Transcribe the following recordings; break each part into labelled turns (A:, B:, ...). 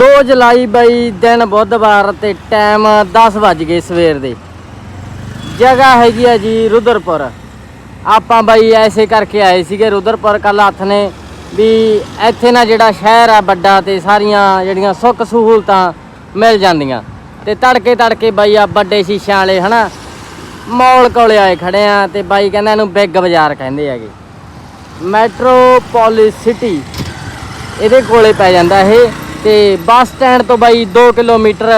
A: 2 ਜੁਲਾਈ ਬਾਈ ਦਿਨ ਬੁੱਧਵਾਰ ਤੇ ਟਾਈਮ 10 ਵੱਜ ਗਏ ਸਵੇਰ ਦੇ। ਜਗ੍ਹਾ ਹੈਗੀ ਆ ਜੀ ਰੁਦਰਪੁਰ। ਆਪਾਂ ਬਾਈ ਐਸੇ ਕਰਕੇ ਆਏ ਸੀਗੇ ਰੁਦਰਪੁਰ ਕੱਲ ਹੱਥ ਨੇ ਵੀ ਇੱਥੇ ਨਾ ਜਿਹੜਾ ਸ਼ਹਿਰ ਆ ਵੱਡਾ ਤੇ ਸਾਰੀਆਂ ਜਿਹੜੀਆਂ ਸੁੱਖ ਸਹੂਲਤਾਂ ਮਿਲ ਜਾਂਦੀਆਂ। ਤੇ ਤੜਕੇ ਤੜਕੇ ਬਾਈ ਆ ਵੱਡੇ ਸ਼ੀਸ਼ਿਆਂ ਵਾਲੇ ਹਨਾ, ਮੌਲ ਕੋਲੇ ਆਏ ਖੜੇ ਆ ਤੇ ਬਾਈ ਕਹਿੰਦਾ ਇਹਨੂੰ ਬਿੱਗ ਬਾਜ਼ਾਰ ਕਹਿੰਦੇ ਹੈਗੇ। ਮੈਟਰੋਪੋਲਿਸ ਸਿਟੀ ਇਹਦੇ ਕੋਲੇ ਪੈ ਜਾਂਦਾ ਇਹ। ਤੇ ਬੱਸ ਸਟੈਂਡ ਤੋਂ ਬਾਈ 2 ਕਿਲੋਮੀਟਰ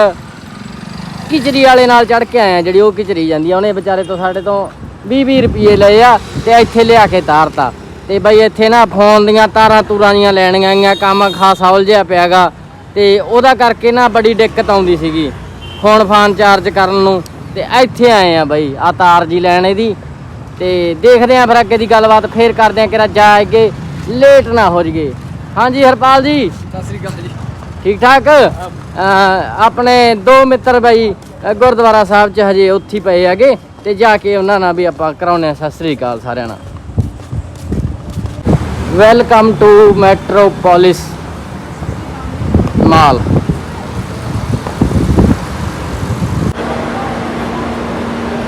A: ਕਿਚਰੀ ਵਾਲੇ ਨਾਲ ਚੜ ਕੇ ਆਏ ਆ, ਜਿਹੜੀ ਉਹ ਕਿਚਰੀ ਜਾਂਦੀ ਆ, ਉਹਨੇ ਵਿਚਾਰੇ ਤੋਂ ਸਾਡੇ ਤੋਂ 20 20 ਰੁਪਏ ਲਏ ਆ ਤੇ ਇੱਥੇ ਲਿਆ ਕੇ ਤਾਰਤਾ। ਤੇ ਬਾਈ ਇੱਥੇ ਨਾ ਫੋਨ ਦੀਆਂ ਤਾਰਾਂ ਤੂਰਾਂ ਦੀਆਂ ਲੈਣੀਆਂ ਆਈਆਂ ਕੰਮ ਖਾਸਾ ਉਲਝਿਆ ਪਿਆਗਾ। ਤੇ ਉਹਦਾ ਕਰਕੇ ਨਾ ਬੜੀ ਦਿੱਕਤ ਆਉਂਦੀ ਸੀਗੀ, ਫੋਨ ਫਾਨ ਚਾਰਜ ਕਰਨ ਨੂੰ। ਤੇ ਇੱਥੇ ਆਏ ਆ ਬਾਈ ਆ ਤਾਰ ਜੀ ਲੈਣ ਇਹਦੀ। ਤੇ ਦੇਖਦੇ ਆਂ ਫਿਰ ਅੱਗੇ ਦੀ ਗੱਲਬਾਤ, ਫੇਰ ਕਰਦੇ ਆਂ ਕਿਰਾ ਜਾਏਗੇ ਲੇਟ ਨਾ ਹੋ ਜਗੇ ਹਾਂਜੀ ਹਰਪਾਲ ਜੀ।
B: ਸਤਿ ਸ੍ਰੀ ਅਕਾਲ ਜੀ।
A: ਠੀਕ ਠਾਕ ਅਹ ਆਪਣੇ ਦੋ ਮਿੱਤਰ ਬਾਈ ਅਹ ਗੁਰਦੁਆਰਾ ਸਾਹਿਬ ਚ ਹਜੇ ਉੱਥੇ ਹੀ ਪਏ ਹੈਗੇ ਤੇ ਜਾ ਕੇ ਉਹਨਾਂ ਨਾਲ ਵੀ ਆਪਾਂ ਕਰਾਉਨੇ ਆ ਸਤਿ ਸ੍ਰੀ ਅਕਾਲ ਸਾਰਿਆਂ ਨਾਲ। ਵੈਲਕਮ ਟੂ ਮੈਟਰੋਪੋਲਿਸ ਮਾਲ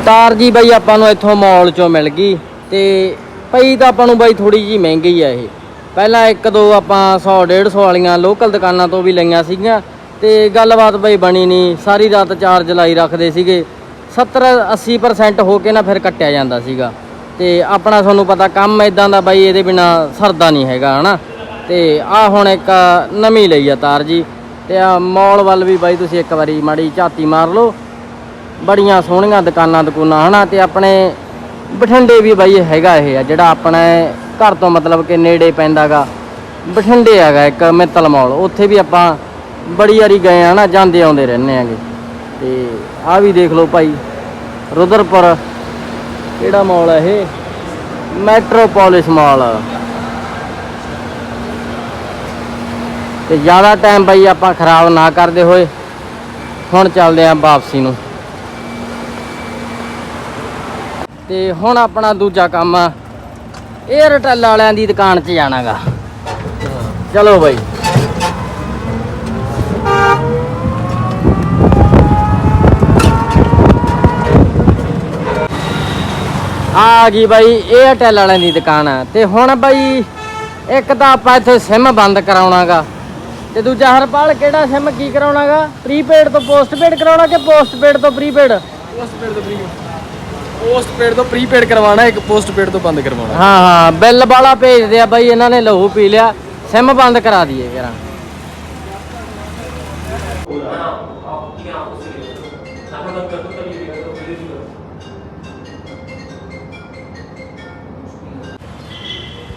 A: ਤਾਰ ਜੀ ਬਾਈ ਆਪਾਂ ਨੂੰ ਇੱਥੋਂ ਮਾਲ ਚੋਂ ਮਿਲ ਗਈ ਤੇ ਪਈ ਤਾਂ ਆਪਾਂ ਨੂੰ ਬਾਈ ਥੋੜੀ ਜੀ ਮਹਿੰਗੀ ਆ ਇਹ। ਪਹਿਲਾਂ ਇੱਕ ਦੋ ਆਪਾਂ 100 150 ਵਾਲੀਆਂ ਲੋਕਲ ਦੁਕਾਨਾਂ ਤੋਂ ਵੀ ਲਈਆਂ ਸੀਗੀਆਂ ਤੇ ਗੱਲਬਾਤ ਬਈ ਬਣੀ ਨਹੀਂ, ਸਾਰੀ ਰਾਤ ਚਾਰਜ ਲਾਈ ਰੱਖਦੇ ਸੀਗੇ। 70 80% ਹੋ ਕੇ ਨਾ ਫਿਰ ਕੱਟਿਆ ਜਾਂਦਾ ਸੀਗਾ। ਤੇ ਆਪਣਾ ਤੁਹਾਨੂੰ ਪਤਾ ਕੰਮ ਇਦਾਂ ਦਾ ਬਾਈ ਇਹਦੇ ਬਿਨਾ ਸਰਦਾ ਨਹੀਂ ਹੈਗਾ, ਹਨਾ? ਤੇ ਆ ਹੁਣ ਇੱਕ ਨਵੀਂ ਲਈ ਆ ਤਾਰ ਜੀ। ਤੇ ਆ ਮਾਲ ਵੱਲ ਵੀ ਬਾਈ ਤੁਸੀਂ ਇੱਕ ਵਾਰੀ ਮਾੜੀ ਝਾਤੀ ਮਾਰ ਲਓ। ਬੜੀਆਂ ਸੋਹਣੀਆਂ ਦੁਕਾਨਾਂ ਦੁਕਾਨਾਂ, ਹਨਾ? ਤੇ ਆਪਣੇ ਬਠਿੰਡੇ ਵੀ ਬਾਈ ਹੈਗਾ ਇਹ ਆ ਜਿਹੜਾ ਆਪਣਾ ਘਰ ਤੋਂ ਮਤਲਬ ਕਿ ਨੇੜੇ ਪੈਂਦਾਗਾ, ਬਠਿੰਡੇ ਹੈਗਾ ਇੱਕ ਮਿੱਤਲ ਮਾਲ, ਉੱਥੇ ਵੀ ਆਪਾਂ ਬੜੀ ਵਾਰੀ ਗਏ ਆ ਨਾ, ਜਾਂਦੇ ਆਉਂਦੇ ਰਹਿੰਦੇ ਆਂਗੇ ਤੇ ਆ ਵੀ ਦੇਖ ਲਓ ਭਾਈ, ਰੁਦਰਪੁਰ ਕਿਹੜਾ ਮਾਲ ਹੈ ਇਹ? ਮੈਟਰੋਪੋਲਿਸ ਮਾਲ ਤੇ ਜ਼ਿਆਦਾ ਟਾਈਮ ਬਾਈ ਆਪਾਂ ਖਰਾਬ ਨਾ ਕਰਦੇ ਹੋਏ, ਹੁਣ ਚੱਲਦੇ ਆਂ ਵਾਪਸੀ ਨੂੰ। ਤੇ ਹੁਣ ਆਪਣਾ ਦੂਜਾ ਕੰਮ ਆ ਏਅਰਟੈਲ ਵਾਲਿਆਂ ਦੀ ਦੁਕਾਨ 'ਚ ਜਾਣਾਗਾ। ਚਲੋ ਬਾਈ। ਆ ਗਈ ਬਾਈ ਏਅਰਟੈਲ ਵਾਲਿਆਂ ਦੀ ਦੁਕਾਨ। ਆ ਤੇ ਹੁਣ ਬਾਈ ਇੱਕ ਤਾਂ ਆਪਾਂ ਇੱਥੇ ਸਿਮ ਬੰਦ ਕਰਾਉਣਾਗਾ। ਤੇ ਦੂਜਾ ਹਰਪਾਲ, ਕਿਹੜਾ ਸਿਮ ਕੀ ਕਰਾਉਣਾਗਾ? ਪ੍ਰੀਪੇਡ ਤੋਂ ਪੋਸਟਪੇਡ ਕਰਾਉਣਾ ਕਿ ਪੋਸਟਪੇਡ ਤੋਂ ਪ੍ਰੀਪੇਡ
B: ਪੋਸਟਪੇਡ ਤੋਂ ਪ੍ਰੀ ਪੋਸਟਪੇਡ ਤੋਂ ਪ੍ਰੀਪੇਡ ਕਰਵਾਉਣਾ, ਇੱਕ ਪੋਸਟਪੇਡ ਤੋਂ ਬੰਦ ਕਰਵਾਉਣਾ।
A: ਹਾਂ ਹਾਂ, ਬਿੱਲ ਵਾਲਾ ਭੇਜਦੇ ਆ ਬਾਈ, ਇਹਨਾਂ ਨੇ ਲਹੂ ਪੀ ਲਿਆ, ਸਿਮ ਬੰਦ ਕਰਾ ਦਈਏ ਜਰਾ।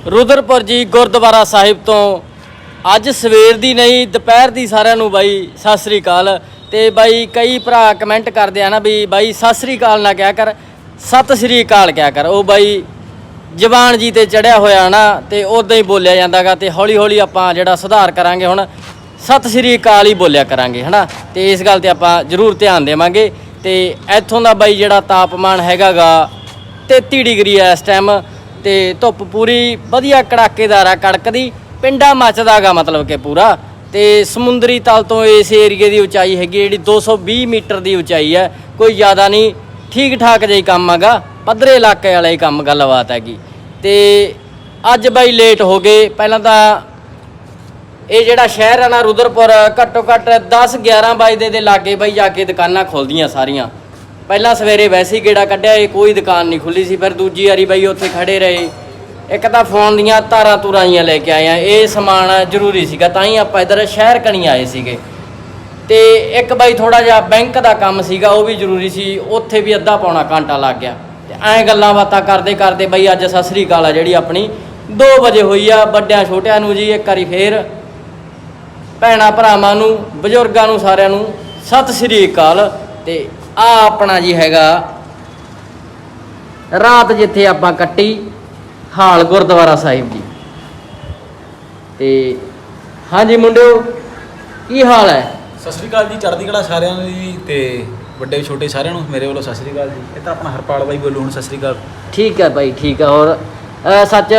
A: ਰੁਦਰਪੁਰ ਜੀ, ਗੁਰਦੁਆਰਾ ਸਾਹਿਬ ਤੋਂ। ਅੱਜ ਸਵੇਰ ਦੀ ਨਹੀਂ, ਦੁਪਹਿਰ ਦੀ ਸਾਰਿਆਂ ਨੂੰ ਬਾਈ, ਸਤਿ ਸ੍ਰੀ ਅਕਾਲ। ਤੇ ਬਾਈ, ਕਈ ਭਰਾ ਕਮੈਂਟ ਕਰਦੇ ਆ ਨਾ ਵੀ ਬਾਈ, ਸਤਿ ਸ੍ਰੀ ਅਕਾਲ ਨਾ ਕਿਹਾ ਕਰ। ਸਤਿ ਸ੍ਰੀ ਅਕਾਲ ਕਿਆ ਕਰ, ਉਹ ਬਾਈ ਜ਼ਬਾਨ ਜੀ ਤੇ ਚੜਿਆ ਹੋਇਆ ਨਾ, ਤੇ ਉਦਾਂ ਹੀ ਬੋਲਿਆ ਜਾਂਦਾਗਾ, ਤੇ ਹੌਲੀ ਹੌਲੀ ਆਪਾਂ ਜਿਹੜਾ ਸੁਧਾਰ ਕਰਾਂਗੇ ਹੁਣ, ਸਤਿ ਸ੍ਰੀ ਅਕਾਲ ਹੀ ਬੋਲਿਆ ਕਰਾਂਗੇ, ਹਨਾ? ਤੇ ਇਸ ਗੱਲ ਤੇ ਆਪਾਂ ਜ਼ਰੂਰ ਧਿਆਨ ਦੇਵਾਂਗੇ, ਤੇ ਇੱਥੋਂ ਦਾ ਬਾਈ ਜਿਹੜਾ ਤਾਪਮਾਨ ਹੈਗਾਗਾ 33 ਡਿਗਰੀ ਹੈ ਇਸ ਟਾਈਮ ਤੇ ਧੁੱਪ ਪੂਰੀ ਵਧੀਆ ਕੜਾਕੇਦਾਰ ਆ ਕੜਕਦੀ, ਪਿੰਡਾ ਮੱਚਦਾਗਾ ਮਤਲਬ ਕਿ ਪੂਰਾ, ਤੇ ਸਮੁੰਦਰੀ ਤਲ ਤੋਂ ਇਸ ਏਰੀਏ ਦੀ ਉਚਾਈ ਹੈਗੀ ਜਿਹੜੀ 220 ਮੀਟਰ ਦੀ ਉਚਾਈ ਹੈ ਕੋਈ ਜ਼ਿਆਦਾ ਨਹੀਂ ਠੀਕ ਠਾਕ ਜਿਹਾ ਹੀ ਕੰਮ ਹੈਗਾ, ਪੱਧਰੇ ਇਲਾਕੇ ਵਾਲਾ ਹੀ ਕੰਮ ਗੱਲਬਾਤ ਹੈਗੀ। ਤੇ ਅੱਜ ਬਾਈ ਲੇਟ ਹੋ ਗਏ, ਪਹਿਲਾਂ ਤਾਂ ਇਹ ਜਿਹੜਾ ਸ਼ਹਿਰ ਹੈ ਨਾ, ਰੁਦਰਪੁਰ ਘੱਟੋ ਘੱਟ 10 11 ਵਜੇ ਦੇ ਲਾਗੇ ਬਾਈ ਜਾ ਕੇ ਦੁਕਾਨਾਂ ਖੁੱਲਦੀਆਂ ਸਾਰੀਆਂ। ਪਹਿਲਾਂ ਸਵੇਰੇ ਵੈਸੇ ਹੀ ਗੇੜਾ ਕੱਢਿਆ, ਇਹ ਕੋਈ ਦੁਕਾਨ ਨਹੀਂ ਖੁੱਲੀ ਸੀ, ਫਿਰ ਦੂਜੀ ਵਾਰੀ ਬਾਈ ਉੱਥੇ ਖੜੇ ਰਹੇ। ਇੱਕ ਤਾਂ ਫੋਨ ਦੀਆਂ ਤਾਰਾਂ ਤੂਰਾਂ ਜੀਆਂ ਲੈ ਕੇ ਆਏ ਆ, ਇਹ ਸਮਾਨ ਜ਼ਰੂਰੀ ਸੀਗਾ, ਤਾਂ ਹੀ ਆਪਾਂ ਇਧਰ ਸ਼ਹਿਰ ਕਣੀ ਆਏ ਸੀਗੇ। ਤੇ ਇੱਕ ਬਾਈ ਥੋੜਾ ਜਿਹਾ ਬੈਂਕ ਦਾ ਕੰਮ ਸੀਗਾ, ਉਹ ਵੀ ਜ਼ਰੂਰੀ ਸੀ, ਉੱਥੇ ਵੀ ਅੱਧਾ ਪੌਣਾ ਘੰਟਾ ਲੱਗ ਗਿਆ। ਤੇ ਐਂ ਗੱਲਾਂ ਬਾਤਾਂ ਕਰਦੇ ਕਰਦੇ ਬਾਈ ਅੱਜ ਸਤਿ ਸ੍ਰੀ ਅਕਾਲ ਆ ਜਿਹੜੀ ਆਪਣੀ 2 ਵਜੇ ਹੋਈ ਆ ਵੱਡਿਆਂ ਛੋਟਿਆਂ ਨੂੰ ਜੀ, ਇੱਕ ਵਾਰੀ ਫੇਰ ਭੈਣਾ ਭਰਾਵਾਂ ਨੂੰ, ਬਜ਼ੁਰਗਾਂ ਨੂੰ ਸਾਰਿਆਂ ਨੂੰ ਸਤਿ ਸ੍ਰੀ ਅਕਾਲ। ਤੇ ਆ ਆਪਣਾ ਜੀ ਹੈਗਾ ਰਾਤ ਜਿੱਥੇ ਆਪਾਂ ਕੱਟੀ, ਹਾਲ ਗੁਰਦੁਆਰਾ ਸਾਹਿਬ ਜੀ। ਤੇ ਹਾਂਜੀ ਮੁੰਡਿਓ, ਕੀ ਹਾਲ ਹੈ?
C: ਸਤਿ ਸ਼੍ਰੀ ਅਕਾਲ ਜੀ ਚੜ੍ਹਦੀ ਕਲਾ ਸਾਰਿਆਂ ਨੂੰ ਜੀ ਤੇ ਵੱਡੇ ਛੋਟੇ ਸਾਰਿਆਂ ਨੂੰ ਮੇਰੇ ਵੱਲੋਂ ਸਤਿ ਸ਼੍ਰੀ ਅਕਾਲ ਜੀ। ਇਹ ਤਾਂ ਆਪਣਾ ਹਰਪਾਲ ਬਾਈ ਬੋਲੂ ਹੁਣ ਸਤਿ ਸ਼੍ਰੀ ਅਕਾਲ।
A: ਠੀਕ ਹੈ ਭਾਈ ਠੀਕ ਹੈ। ਔਰ ਅ, ਸੱਚ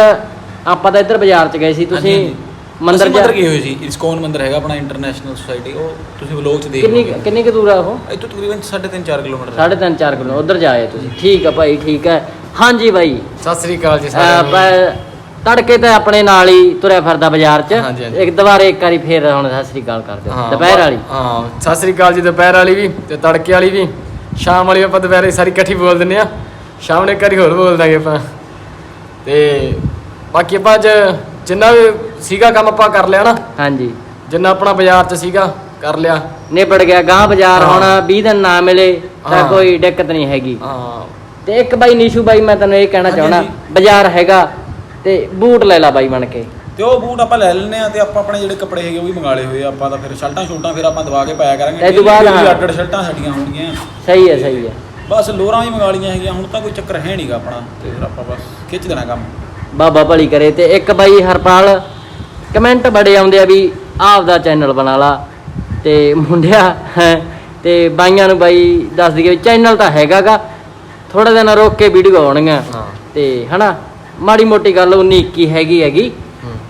A: ਆਪਾਂ ਤਾਂ ਇੱਧਰ ਬਾਜ਼ਾਰ ਚ ਗਏ ਸੀ ਤੁਸੀਂ
C: ਹਾਂਜੀ,
A: ਮੰਦਿਰ
C: ਮੰਦਿਰ ਗਏ ਹੋਏ ਸੀ ਇਸਕੋਨ ਮੰਦਿਰ ਹੈਗਾ ਆਪਣਾ ਇੰਟਰਨੈਸ਼ਨਲ ਸੁਸਾਇਟੀ ਉਹ ਤੁਸੀਂ ਵਲੋਗ 'ਚ ਦੇਖ
A: ਕਿੰਨੀ
C: ਲਓਗੇ।
A: ਕਿੰਨੀ ਕੁ ਦੂਰ ਆ ਉਹ?
C: ਇੱਥੋਂ ਤਕਰੀਬਨ 3.5 4 ਕਿਲੋਮੀਟਰ ਹੈ।
A: ਸਾਢੇ ਤਿੰਨ ਚਾਰ ਕਿਲੋ ਉਧਰ ਜਾਏ ਤੁਸੀਂ। ਠੀਕ ਆ ਭਾਈ ਠੀਕ ਹੈ। ਹਾਂਜੀ ਭਾਈ
B: ਸਤਿ ਸ੍ਰੀ ਅਕਾਲ ਜੀ ਸਾਰਿਆਂ ਨੂੰ।
A: ਪ- ਤੜਕੇ ਤੇ ਆਪਣੇ ਨਾਲ ਹੀ ਤੁਰਿਆ ਫਿਰਦਾ ਬਾਜ਼ਾਰ 'ਚ।
B: ਹਾਂਜੀ, ਹਾਂਜੀ।
A: ਇੱਕ ਦੁਬਾਰੇ ਇੱਕ ਵਾਰੀ ਫੇਰ ਹੁਣ ਸਤਿ ਸ੍ਰੀ ਅਕਾਲ ਕਰ ਦਿਓ
B: ਹਾਂ,
A: ਦੁਪਹਿਰ ਵਾਲੀ।
B: ਹਾਂ ਸਤਿ ਸ੍ਰੀ ਅਕਾਲ ਜੀ ਦੁਪਹਿਰ ਵਾਲੀ ਵੀ ਤੇ ਤੜਕੇ ਵਾਲੀ ਵੀ। ਸ਼ਾਮ ਵਾਲੀ ਆਪਾਂ ਦੁਪਹਿਰੇ ਸਾਰੀ ਇਕੱਠੀ ਬੋਲ ਦਿੰਨੇ ਆ ਸ਼ਾਮ ਨੂੰ ਇੱਕ ਵਾਰੀ ਹੋਰ ਬੋਲ ਦਾਂਗੇ ਆਪਾਂ। ਤੇ ਬਾਕੀ ਆਪਾਂ ਅੱਜ ਜਿੰਨਾ ਵੀ ਸੀਗਾ ਕੰਮ ਆਪਾਂ ਕਰ ਲਿਆ ਨਾ।
A: ਹਾਂਜੀ।
B: ਜਿੰਨਾ ਆਪਣਾ ਬਾਜ਼ਾਰ 'ਚ ਸੀਗਾ ਕਰ ਲਿਆ।
A: ਨਿਬੜ ਗਿਆ ਗਾਂ ਬਾਜ਼ਾਰ
B: ਹਾਂ।
A: ਹੁਣ 20 ਦਿਨ ਨਾ ਮਿਲੇ ਤਾਂ
B: ਹਾਂ।
A: ਕੋਈ ਦਿੱਕਤ ਨਹੀਂ ਹੈਗੀ।
B: ਹਾਂ।
A: ਤੇ ਇੱਕ ਬਾਈ ਨੀਸ਼ੂ ਬਾਈ ਮੈਂ ਤੈਨੂੰ ਇਹ ਕਹਿਣਾ
C: ਹਾਂਜੀ,
A: ਚਾਹਣਾ। ਬਾਜ਼ਾਰ ਹੈਗਾ। ਤੇ ਬੂਟ ਲੈ ਲੈ ਬਾਈ ਬਣ ਕੇ।
C: ਤੇ ਉਹ ਬੂਟ ਆਪਾਂ ਲੈ ਲੈਣੇ ਆ ਤੇ ਆਪਾਂ ਆਪਣੇ ਜਿਹੜੇ ਕੱਪੜੇ ਹੈਗੇ ਉਹ ਵੀ ਮੰਗਾ ਲਏ ਹੋਏ ਆ। ਆਪਾਂ ਤਾਂ ਫਿਰ ਸ਼ਰਟਾਂ ਸ਼ੂਟਾਂ ਫਿਰ ਆਪਾਂ ਦਵਾ ਕੇ ਪਾਇਆ ਕਰਾਂਗੇ।
A: ਇਹ ਤੋਂ ਬਾਅਦ ਹਾਂ।
C: ਅੱਡ ਅੱਡ ਸ਼ਰਟਾਂ ਸਾਡੀਆਂ ਹੋਣਗੀਆਂ।
A: ਸਹੀ ਹੈ ਸਹੀ ਹੈ।
C: ਬਸ ਲੋਰਾਂ ਵੀ ਮੰਗਾ ਲਈਆਂ ਹੈਗੀਆਂ ਹੁਣ ਤਾਂ ਕੋਈ ਚੱਕਰ ਹੈ ਨਹੀਂਗਾ ਆਪਣਾ। ਤੇ ਫਿਰ ਆਪਾਂ ਬਸ ਖਿੱਚ ਦੇਣਾ ਕੰਮ।
A: ਬਾਬਾ ਭਲੀ ਕਰੇ ਤੇ ਇੱਕ ਬਾਈ ਹਰਪਾਲ ਕਮੈਂਟ ਬੜੇ ਆਉਂਦੇ ਆ ਵੀ ਆਪਦਾ ਚੈਨਲ ਬਣਾ ਲਾ। ਤੇ ਮੁੰਡਿਆ ਹੈਂ, ਤੇ ਬਾਈਆਂ ਨੂੰ ਬਾਈ ਦੱਸ ਦਈਏ ਵੀ ਚੈਨਲ ਤਾਂ ਹੈਗਾਗਾ। ਥੋੜਾ ਦਿਨ ਰੋਕ ਕੇ ਵੀਡੀਓ ਆਉਣਗੀਆਂ।
B: ਹਾਂ।
A: ਤੇ ਹਨਾ ਮਾੜੀ ਮੋਟੀ ਗੱਲ 19 21 ਹੈਗੀ ਹੈਗੀ।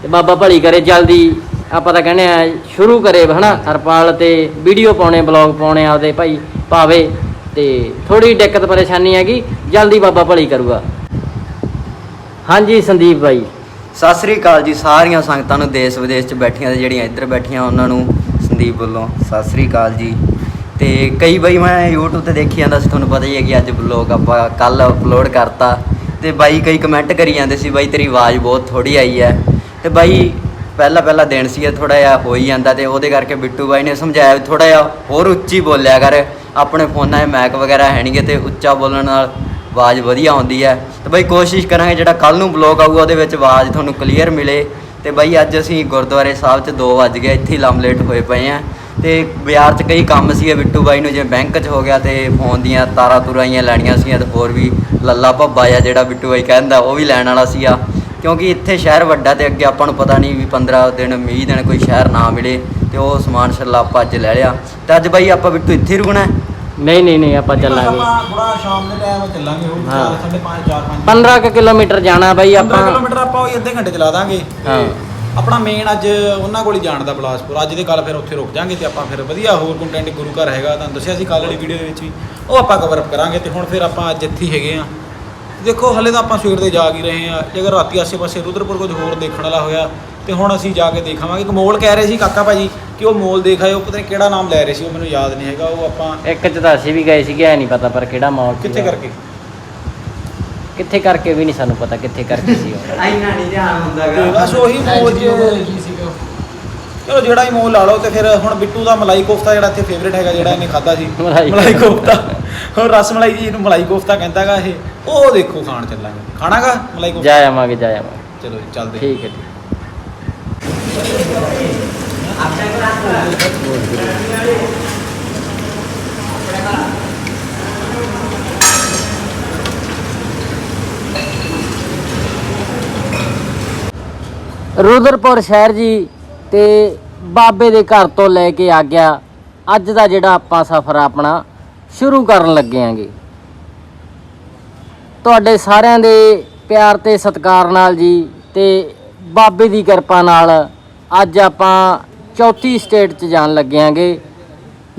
A: ਤੇ ਬਾਬਾ ਭਲੀ ਕਰੇ, ਜਲਦੀ ਆਪਾਂ ਤਾਂ ਕਹਿੰਦੇ ਆ, ਸ਼ੁਰੂ ਕਰੇ ਹਨਾ, ਹਰਪਾਲ ਤੇ ਵੀਡੀਓ ਪਾਉਣੇ ਬਲੌਗ ਪਾਉਣੇ ਆਪਦੇ ਭਾਈ ਪਾਵੇ ਤੇ ਥੋੜੀ ਦਿੱਕਤ ਪਰੇਸ਼ਾਨੀ ਹੈਗੀ, ਜਲਦੀ ਬਾਬਾ ਭਲੀ ਕਰੂਗਾ। ਹਾਂਜੀ, ਸੰਦੀਪ ਬਾਈ
D: ਸਤਿ ਸ੍ਰੀ ਅਕਾਲ ਜੀ, ਸਾਰੀਆਂ ਸੰਗਤਾਂ ਨੂੰ ਦੇਸ਼ ਵਿਦੇਸ਼ 'ਚ ਬੈਠੀਆਂ ਤੇ ਜਿਹੜੀਆਂ ਇੱਧਰ ਬੈਠੀਆਂ, ਉਹਨਾਂ ਨੂੰ ਸੰਦੀਪ ਵੱਲੋਂ ਸਤਿ ਸ੍ਰੀ ਅਕਾਲ ਜੀ। ਤੇ ਕਈ ਵਾਰੀ ਮੈਂ YouTube ਤੇ ਦੇਖੀ ਜਾਂਦਾ ਸੀ, ਤੁਹਾਨੂੰ ਪਤਾ ਹੀ ਹੈ ਕਿ ਅੱਜ ਵਲੌਗ ਆਪਾਂ ਕੱਲ ਅਪਲੋਡ ਕਰਤਾ। ਤੇ ਬਾਈ ਕਈ ਕਮੈਂਟ ਕਰੀ ਜਾਂਦੇ ਸੀ, ਬਾਈ ਤੇਰੀ ਆਵਾਜ਼ ਬਹੁਤ ਥੋੜੀ ਆਈ ਹੈ। ਤੇ ਬਾਈ ਪਹਿਲਾ ਪਹਿਲਾ ਦਿਨ ਸੀ ਥੋੜਾ ਜਿਹਾ ਹੋ ਹੀ ਜਾਂਦਾ ਤੇ ਉਹਦੇ ਕਰਕੇ ਬਿੱਟੂ ਬਾਈ ਨੇ ਸਮਝਾਇਆ ਥੋੜਾ ਜਿਹਾ ਹੋਰ ਉੱਚੀ ਬੋਲਿਆ ਕਰ। ਆਪਣੇ ਫੋਨਾਂ 'ਚ ਮੈਕ ਵਗੈਰਾ ਹੈ ਨਹੀਂਗੇ ਤੇ ਉੱਚਾ ਬੋਲਣ ਨਾਲ ਆਵਾਜ਼ ਵਧੀਆ ਆਉਂਦੀ ਹੈ। ਤੇ ਬਾਈ ਕੋਸ਼ਿਸ਼ ਕਰਾਂਗੇ ਜਿਹੜਾ ਕੱਲ ਨੂੰ ਬਲੌਗ ਆਊਗਾ, ਉਹਦੇ ਵਿੱਚ ਆਵਾਜ਼ ਤੁਹਾਨੂੰ ਕਲੀਅਰ ਮਿਲੇ। ਤੇ ਬਾਈ ਅੱਜ ਅਸੀਂ ਗੁਰਦੁਆਰੇ ਸਾਹਿਬ 'ਚ 2 ਵੱਜ ਗਏ, ਇੱਥੇ ਹੀ ਲੰਮਲੇਟ ਹੋਏ ਪਏ ਆ ਤੇ ਬਾਜ਼ਾਰ 'ਚ ਕਈ ਕੰਮ ਸੀਗੇ ਬਿੱਟੂ ਬਾਈ ਨੂੰ ਜਿਵੇਂ ਬੈਂਕ 'ਚ ਹੋ ਗਿਆ ਤੇ ਫੋਨ ਦੀਆਂ ਤਾਰਾਂ ਤੁਰਾਈਆਂ ਲੈਣੀਆਂ ਸੀਗੀਆਂ ਤੇ ਹੋਰ ਵੀ ਲੱਲਾ ਭੱਬਾ ਆ ਜਿਹੜਾ ਬਿੱਟੂ ਬਾਈ ਕਹਿੰਦਾ ਉਹ ਵੀ ਲੈਣ ਵਾਲਾ ਸੀਗਾ ਕਿਉਂਕਿ ਇੱਥੇ ਸ਼ਹਿਰ ਵੱਡਾ ਤੇ ਅੱਗੇ ਆਪਾਂ ਨੂੰ ਪਤਾ ਨਹੀਂ ਵੀ 15 ਦਿਨ 20 ਦਿਨ ਕੋਈ ਸ਼ਹਿਰ ਨਾ ਮਿਲੇ ਤੇ ਉਹ ਸਮਾਨ ਛੱਲਾ ਆਪਾਂ ਅੱਜ ਲੈ ਲਿਆ ਤੇ ਅੱਜ ਬਾਈ ਆਪਾਂ ਬਿੱਟੂ ਇੱਥੇ ਹੀ ਰੁਕਣਾ ਹੈ?
A: ਨਹੀਂ ਨਹੀਂ ਨਹੀਂ ਆਪਾਂ ਚੱਲਾਂਗੇ
C: ਆਪਾਂ ਥੋੜਾ ਸ਼ਾਮ ਦੇ ਟਾਈਮ ਚੱਲਾਂਗੇ ਉਹ
A: ਹਾਂ।
C: 5:30 4 5
A: 15 ਕੁ ਕਿਲੋਮੀਟਰ ਜਾਣਾ ਬਾਈ
C: 15
A: ਆਪਾਂ
C: ਕਿਲੋਮੀਟਰ ਆਪਾਂ ਉਹ ਅੱਧੇ ਘੰਟੇ ਚਲਾ ਦਾਂਗੇ
A: ਹਾਂ।
C: ਆਪਣਾ ਮੇਨ ਅੱਜ ਉਹਨਾਂ ਕੋਲ ਹੀ ਜਾਣ ਦਾ ਬਲਾਸਪੁਰ। ਅੱਜ ਦੇ ਕੱਲ ਫਿਰ ਉੱਥੇ ਰੁਕ ਜਾਾਂਗੇ ਤੇ ਆਪਾਂ ਫਿਰ ਵਧੀਆ ਹੋਰ ਕੰਟੈਂਟ ਗੁਰੂ ਘਰ ਹੈਗਾ ਤੁਹਾਨੂੰ ਦੱਸਿਆ ਸੀ ਕੱਲ ਵਾਲੀ ਵੀਡੀਓ ਦੇ ਵਿੱਚ ਵੀ। ਉਹ ਆਪਾਂ ਕਵਰ ਅਪ ਕਰਾਂਗੇ ਤੇ ਹੁਣ ਫਿਰ ਆਪਾਂ ਅੱਜ ਇੱਥੇ ਹੀ ਹੈਗੇ ਆ ਦੇਖੋ ਹਲੇ ਤਾਂ ਆਪਾਂ ਸਵੇਰ ਦੇ ਜਾ ਹੀ ਰਹੇ ਆ ਜੇ ਅਗਰ ਰਾਤੀ ਆਸੇ-ਪਾਸੇ ਰੁਦਰਪੁਰ ਕੁਝ ਹੋਰ ਦੇਖਣ ਵਾਲਾ ਹੋਇਆ ਤੇ ਹੁਣ ਅਸੀਂ ਜਾ ਕੇ ਦੇਖਾਵਾਂਗੇ ਇੱਕ ਮੋਲ ਕਹਿ ਰਹੇ ਸੀ ਕਾਕਾ ਭਾਜੀ ਕਿ ਉਹ ਮੋਲ ਦੇਖ ਆਇਓ ਪਤਾ ਨਹੀਂ ਕਿਹੜਾ ਨਾਮ ਲੈ ਰਹੇ ਸੀ ਉਹ ਮੈਨੂੰ ਯਾਦ ਨਹੀਂ ਹੈਗਾ। ਉਹ ਆਪਾਂ
A: ਇੱਕ ਚ ਤਾਂ ਅਸੀਂ ਵੀ ਗਏ ਸੀਗੇ ਐ ਨਹੀਂ ਪਤਾ ਪਰ ਕਿਹੜਾ ਮਾਲ
C: ਕਿੱਥੇ ਕਰਕੇ?
A: ਕਿੱਥੇ ਕਰਕੇ ਵੀ ਨਹੀਂ ਸਾਨੂੰ ਪਤਾ ਕਿੱਥੇ ਕਰਕੇ ਸੀ ਉਹ।
D: ਇੰਨਾ ਨਹੀਂ ਧਿਆਨ ਹੁੰਦਾ
C: ਤੇ ਬਸ ਉਹੀ ਮੋਲ 'ਚ ਚਲੋ ਜਿਹੜਾ ਹੀ ਮੋਲ ਲਾ ਲਓ ਤੇ ਫਿਰ ਹੁਣ ਬਿੱਟੂ ਦਾ ਮਲਾਈ ਕੋਫਤਾ ਜਿਹੜਾ ਇੱਥੇ ਫੇਵਰੇਟ ਹੈਗਾ ਜਿਹੜਾ ਇਹਨੇ ਖਾਦਾ ਸੀ।
A: ਮਲਾਈ
C: ਮਲਾਈ ਕੋਫਤਾ। ਹੋਰ ਰਸ ਮਲਾਈ ਜੀ ਇਹਨੂੰ ਮਲਾਈ ਕੋਫਤਾ ਕਹਿੰਦਾਗਾ ਇਹ। ਉਹ ਦੇਖੋ ਖਾਣ ਚੱਲਾਂਗੇ। ਖਾਣਾਗਾ ਮਲਾਈ ਕੋਫਤਾ?
A: ਜਾ ਆਵਾਂਗੇ ਜਾ ਆਵਾਂਗੇ।
C: ਚਲੋ ਜੀ ਚੱਲਦੇ।
A: ਠੀਕ ਹੈ ਠੀਕ ਰੁਦਰਪੁਰ ਸ਼ਹਿਰ ਜੀ ਤੇ ਬਾਬੇ ਦੇ ਘਰ ਤੋਂ ਲੈ ਕੇ ਆ ਗਿਆ। ਅੱਜ ਦਾ ਜਿਹੜਾ ਆਪਾਂ ਸਫ਼ਰ ਆਪਣਾ, ਸ਼ੁਰੂ ਕਰਨ ਲੱਗੇ ਆਂਗੇ। ਤੁਹਾਡੇ ਸਾਰਿਆਂ ਦੇ ਪਿਆਰ ਤੇ ਸਤਿਕਾਰ ਨਾਲ ਜੀ ਤੇ ਬਾਬੇ ਦੀ ਕਿਰਪਾ ਨਾਲ ਅੱਜ ਆਪਾਂ ਚੌਥੀ ਸਟੇਟ 'ਚ ਜਾਣ ਲੱਗੇ ਆਂਗੇ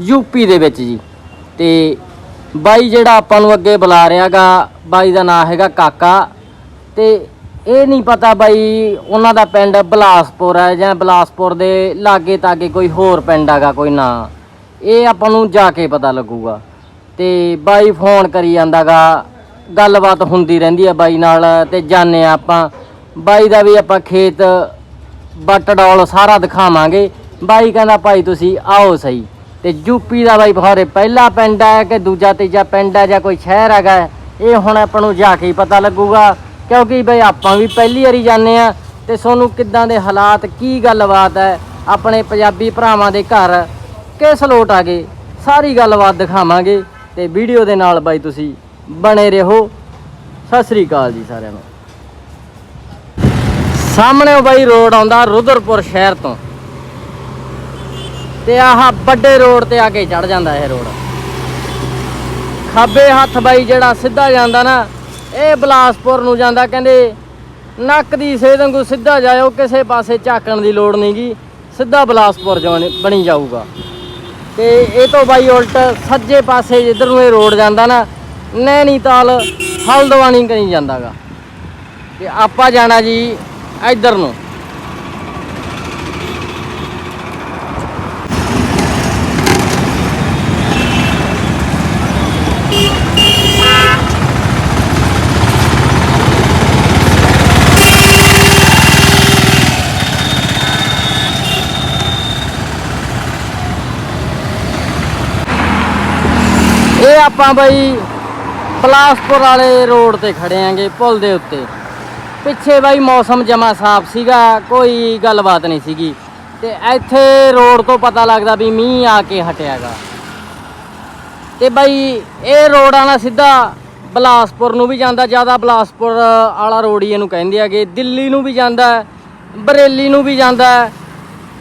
A: ਯੂਪੀ ਦੇ ਵਿੱਚ ਜੀ। ਤੇ ਬਾਈ ਜਿਹੜਾ ਆਪਾਂ ਨੂੰ ਅੱਗੇ ਬੁਲਾ ਰਿਹਾਗਾ, ਬਾਈ ਦਾ ਨਾਮ ਹੈਗਾ ਕਾਕਾ। ਤੇ ਇਹ ਨਹੀਂ ਪਤਾ ਬਾਈ ਉਹਨਾਂ ਦਾ ਪਿੰਡ ਬਲਾਸਪੁਰ ਹੈ ਜਾਂ ਬਲਾਸਪੁਰ ਦੇ ਲਾਗੇ ਤਾਗੇ ਕੋਈ ਹੋਰ ਪਿੰਡ ਹੈਗਾ ਕੋਈ ਨਾ। ਇਹ ਆਪਾਂ ਨੂੰ ਜਾ ਕੇ ਪਤਾ ਲੱਗੂਗਾ। ਤੇ ਬਾਈ ਫੋਨ ਕਰੀ ਜਾਂਦਾਗਾ, ਗੱਲਬਾਤ ਹੁੰਦੀ ਰਹਿੰਦੀ ਆ ਬਾਈ ਨਾਲ ਤੇ ਜਾਣੇ ਆਪਾਂ। ਬਾਈ ਦਾ ਵੀ ਆਪਾਂ ਖੇਤ ਬੱਟ ਸਾਰਾ ਦਿਖਾਵਾਂਗੇ। ਬਾਈ ਕਹਿੰਦਾ, ਭਾਈ ਤੁਸੀਂ ਆਓ ਸਹੀ। ਤੇ ਯੂਪੀ ਦਾ ਬਾਈ ਬਹਾਰੇ ਪਹਿਲਾ ਪਿੰਡ ਹੈ ਕਿ ਦੂਜਾ ਤੀਜਾ ਪਿੰਡ ਹੈ ਜਾਂ ਕੋਈ ਸ਼ਹਿਰ ਹੈਗਾ ਇਹ ਹੁਣ ਆਪਾਂ ਨੂੰ ਜਾ ਕੇ ਹੀ ਪਤਾ ਲੱਗੂਗਾ। ਕਿਉਂਕਿ ਬਈ ਆਪਾਂ ਵੀ ਪਹਿਲੀ ਵਾਰੀ ਜਾਂਦੇ ਆ ਤੇ ਤੁਹਾਨੂੰ ਕਿੱਦਾਂ ਦੇ ਹਾਲਾਤ, ਕੀ ਗੱਲਬਾਤ ਹੈ, ਆਪਣੇ ਪੰਜਾਬੀ ਭਰਾਵਾਂ ਦੇ ਘਰ ਕਿਸ ਲੋਟ ਆ ਗਏ, ਸਾਰੀ ਗੱਲਬਾਤ ਦਿਖਾਵਾਂਗੇ ਤੇ ਵੀਡੀਓ ਦੇ ਨਾਲ ਬਾਈ ਤੁਸੀਂ ਬਣੇ ਰਹੋ। ਸਤਿ ਸ੍ਰੀ ਅਕਾਲ ਜੀ ਸਾਰਿਆਂ ਨੂੰ। ਸਾਹਮਣੇ ਉਹ ਬਾਈ ਰੋਡ ਆਉਂਦਾ ਰੁਦਰਪੁਰ ਸ਼ਹਿਰ ਤੋਂ। ਤੇ ਆਹ ਵੱਡੇ ਰੋਡ ਤੇ ਆ ਕੇ ਚੜ ਜਾਂਦਾ ਇਹ ਰੋਡ। ਖੱਬੇ ਹੱਥ ਬਾਈ ਜਿਹੜਾ ਸਿੱਧਾ ਜਾਂਦਾ ਨਾ ਇਹ ਬਲਾਸਪੁਰ ਨੂੰ ਜਾਂਦਾ, ਕਹਿੰਦੇ ਨੱਕ ਦੀ ਸੇਧ ਵਾਂਗੂ ਸਿੱਧਾ ਜਾਇਓ, ਕਿਸੇ ਪਾਸੇ ਝਾਕਣ ਦੀ ਲੋੜ ਨਹੀਂਗੀ ਸਿੱਧਾ ਬਲਾਸਪੁਰ ਜਾਣ- ਬਣੀ ਜਾਊਗਾ। ਤੇ ਇਹ ਤੋਂ ਬਾਈ ਉਲਟ ਸੱਜੇ ਪਾਸੇ ਜਿੱਧਰ ਨੂੰ ਇਹ ਰੋਡ ਜਾਂਦਾ ਨਾ ਨੈਣੀਤਾਲ ਹਲਦਵਾਨੀ ਕਹੀਂ ਜਾਂਦਾਗਾ। ਤੇ ਆਪਾਂ ਜਾਣਾ ਜੀ ਇੱਧਰ ਨੂੰ। ਇਹ ਆਪਾਂ ਬਈ ਬਲਾਸਪੁਰ ਵਾਲੇ ਰੋਡ ਤੇ ਖੜੇ ਆਂਗੇ ਪੁਲ ਦੇ ਉੱਤੇ। ਪਿੱਛੇ ਬਾਈ ਮੌਸਮ ਜਮਾ ਸਾਫ਼ ਸੀਗਾ ਕੋਈ ਗੱਲਬਾਤ ਨਹੀਂ ਸੀਗੀ। ਤੇ ਇੱਥੇ ਰੋਡ ਤੋਂ ਪਤਾ ਲੱਗਦਾ ਵੀ ਮੀਂਹ ਆ ਕੇ ਹਟਿਆਗਾ ਤੇ ਬਾਈ ਇਹ ਰੋਡ ਆਣਾ ਸਿੱਧਾ ਬਲਾਸਪੁਰ ਨੂੰ ਵੀ ਜਾਂਦਾ ਜ਼ਿਆਦਾ ਬਲਾਸਪੁਰ ਵਾਲਾ ਰੋਡ ਹੀ ਇਹਨੂੰ ਕਹਿੰਦੇ ਆਗੇ। ਦਿੱਲੀ ਨੂੰ ਵੀ ਜਾਂਦਾ ਬਰੇਲੀ ਨੂੰ ਵੀ ਜਾਂਦਾ ਹੈ,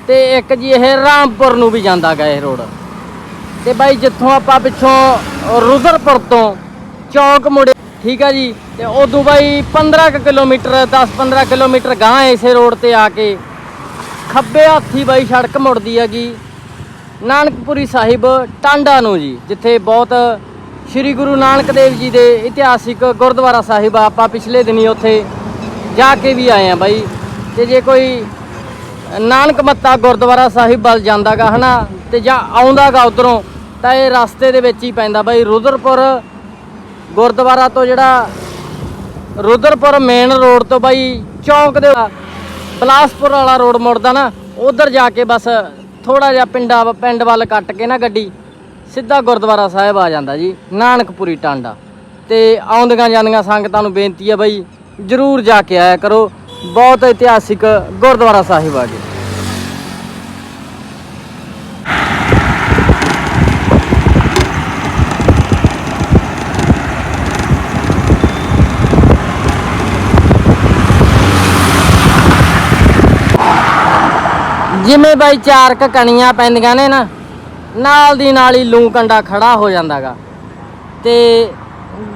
A: ਤੇ ਇੱਕ ਜੀ ਇਹ ਰਾਮਪੁਰ ਨੂੰ ਵੀ ਜਾਂਦਾ ਗਾ ਇਹ ਰੋਡ। ਤੇ ਬਾਈ ਜਿੱਥੋਂ ਆਪਾਂ ਪਿੱਛੋਂ ਰੁਦਰਪੁਰ ਤੋਂ ਚੌਕ ਮੁੜੇ, ਠੀਕ ਆ ਜੀ, ਤੇ ਉਦੋਂ ਬਾਈ 15 ਕੁ ਕਿਲੋਮੀਟਰ 10-15 ਕਿਲੋਮੀਟਰ ਗਾਂ ਇਸੇ ਰੋਡ ਤੇ ਆ ਕੇ ਖੱਬੇ ਹੱਥੀ ਬਾਈ ਸੜਕ ਮੁੜਦੀ ਹੈਗੀ ਨਾਨਕਪੁਰੀ ਸਾਹਿਬ ਟਾਂਡਾ ਨੂੰ ਜੀ, ਜਿੱਥੇ ਬਹੁਤ ਸ੍ਰੀ ਗੁਰੂ ਨਾਨਕ ਦੇਵ ਜੀ ਦੇ ਇਤਿਹਾਸਿਕ ਗੁਰਦੁਆਰਾ ਸਾਹਿਬ ਆਪਾਂ ਪਿਛਲੇ ਦਿਨੀ ਉੱਥੇ ਜਾ ਕੇ ਵੀ ਆਏ ਆ ਬਾਈ। ਤੇ ਜੇ ਕੋਈ ਨਾਨਕ ਮੱਤਾ ਗੁਰਦੁਆਰਾ ਸਾਹਿਬ ਵੱਲ ਜਾਂਦਾਗਾ ਹਨਾ, ਤੇ ਜਾਂ ਆਉਂਦਾਗਾ ਉਧਰੋਂ ਤਾਂ ਇਹ ਰਸਤੇ ਦੇ ਵਿੱਚ ਹੀ ਪੈਂਦਾ ਬਾਈ। ਰੁਦਰਪੁਰ, ਗੁਰਦੁਆਰਾ ਤੋਂ ਜਿਹੜਾ ਰੁਦਰਪੁਰ ਮੇਨ ਰੋਡ ਤੋਂ ਬਾਈ ਚੌਂਕ ਦੇ ਬਲਾਸਪੁਰ ਵਾਲਾ ਰੋਡ ਮੁੜਦਾ ਨਾ, ਉਧਰ ਜਾ ਕੇ ਬਸ ਥੋੜਾ ਜਿਹਾ ਪਿੰਡਾ, ਪਿੰਡ ਵੱਲ ਕੱਟ ਕੇ ਨਾ ਗੱਡੀ, ਸਿੱਧਾ ਗੁਰਦੁਆਰਾ ਸਾਹਿਬ ਆ ਜਾਂਦਾ ਜੀ, ਨਾਨਕਪੁਰੀ ਟਾਂਡਾ। ਤੇ ਆਉਂਦੀਆਂ ਜਾਂਦੀਆਂ ਸੰਗਤਾਂ ਨੂੰ ਬੇਨਤੀ ਹੈ ਬਾਈ, ਜਰੂਰ ਜਾ ਕੇ ਆਇਆ ਕਰੋ। ਬਹੁਤ ਇਤਿਹਾਸਿਕ ਗੁਰਦੁਆਰਾ ਸਾਹਿਬ ਆ ਜੀ ਜਿਵੇਂ ਬਾਈ ਚਾਰ ਕ ਕਣੀਆਂ ਪੈਂਦੀਆਂ ਨੇ ਨਾ, ਨਾਲ ਦੀ ਨਾਲ ਹੀ ਲੂ ਕੰਡਾ ਖੜਾ ਹੋ ਜਾਂਦਾਗਾ। ਤੇ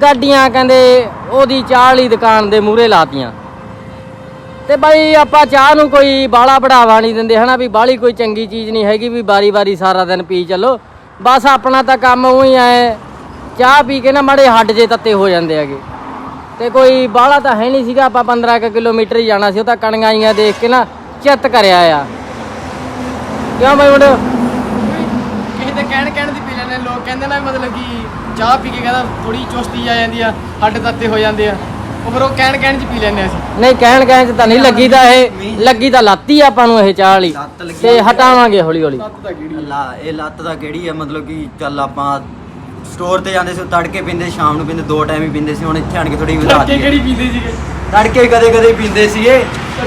A: ਗੱਡੀਆਂ ਕਹਿੰਦੇ ਉਹਦੀ ਚਾਹ ਵਾਲੀ ਦੁਕਾਨ ਦੇ ਮੂਹਰੇ ਲਾਤੀਆਂ। ਤੇ ਬਾਈ ਆਪਾਂ ਚਾਹ ਨੂੰ ਕੋਈ ਬਾਲਾ ਬੜਾਵਾ ਨਹੀਂ ਦਿੰਦੇ ਹਨਾ, ਵੀ ਬਾਲੀ ਕੋਈ ਚੰਗੀ ਚੀਜ਼ ਨਹੀਂ ਹੈਗੀ, ਵੀ ਬਾਰੀ-ਬਾਰੀ ਸਾਰਾ ਦਿਨ ਪੀ ਚੱਲੋ। ਬਸ ਆਪਣਾ ਤਾਂ ਕੰਮ ਉਹੀ ਐ, ਚਾਹ ਪੀ ਕੇ ਨਾ ਮਾੜੇ ਹੱਡ ਜੇ ਤੱਤੇ ਹੋ ਜਾਂਦੇ ਹੈਗੇ। ਤੇ ਕੋਈ ਬਾਹਲਾ ਤਾਂ ਹੈ ਨਹੀਂ ਸੀਗਾ, ਆਪਾਂ 15 ਕੁ ਕਿਲੋਮੀਟਰ ਹੀ ਜਾਣਾ ਸੀ, ਉਹ ਤਾਂ ਕਣੀਆਂ ਦੇਖ ਕੇ ਨਾ ਚਿੱਤ ਕਰਿਆ ਆ। ਕਿਉਂ ਬਾਈ ਮੁੰਡਿਓ?
B: ਕਿਸੇ ਦੇ ਕਹਿਣ ਕਹਿਣ ਦੀ ਪੀ ਲੈਂਦੇ ਲੋਕ ਕਹਿੰਦੇ ਨਾ ਮਤਲਬ ਕਿ ਚਾਹ ਪੀ ਕੇ ਕਹਿੰਦਾ ਥੋੜੀ ਚੁਸਤੀ ਆ ਜਾਂਦੀ ਆ ਹੱਡ ਤੱਤੇ ਹੋ ਜਾਂਦੇ ਆ। ਉਹ ਫਿਰ ਉਹ ਕਹਿਣ ਕਹਿਣ ਚ ਪੀ ਲੈਂਦੇ ਅਸੀਂ।
A: ਨਹੀਂ ਕਹਿਣ ਕਹਿਣ ਚ ਤਾਂ ਨਹੀਂ ਲੱਗੀ ਤਾਂ ਇਹ ਲੱਗੀ ਤਾਂ ਲੱਤੀ ਆਪਾਂ ਨੂੰ ਇਹ ਚਾਹ ਵਾਲੀ।
D: ਲੱਤ ਲੱਗੀ
A: ਤੇ ਹਟਾਵਾਂਗੇ ਹੌਲੀ ਹੌਲੀ।
D: ਲਾ ਇਹ ਲੱਤ ਦਾ ਕਿਹੜੀ ਹੈ ਮਤਲਬ ਕਿ ਚੱਲ ਆਪਾਂ ਸਟੋਰ ਤੇ ਜਾਂਦੇ ਸੀ ਤੜਕੇ ਪੀਂਦੇ ਸ਼ਾਮ ਨੂੰ ਪੀਂਦੇ ਦੋ ਟਾਈਮ ਹੀ ਪੀਂਦੇ ਸੀ ਹੁਣ ਇੱਥੇ ਆਣ ਕੇ ਥੋੜੀ ਵਧਾ ਦਿੱਤੀ
B: ਕਿਹੜੀ ਪੀਂਦੇ ਸੀਗੇ?
D: ਤੜਕੇ ਕਦੇ ਕਦੇ ਪੀਂਦੇ ਸੀਗੇ।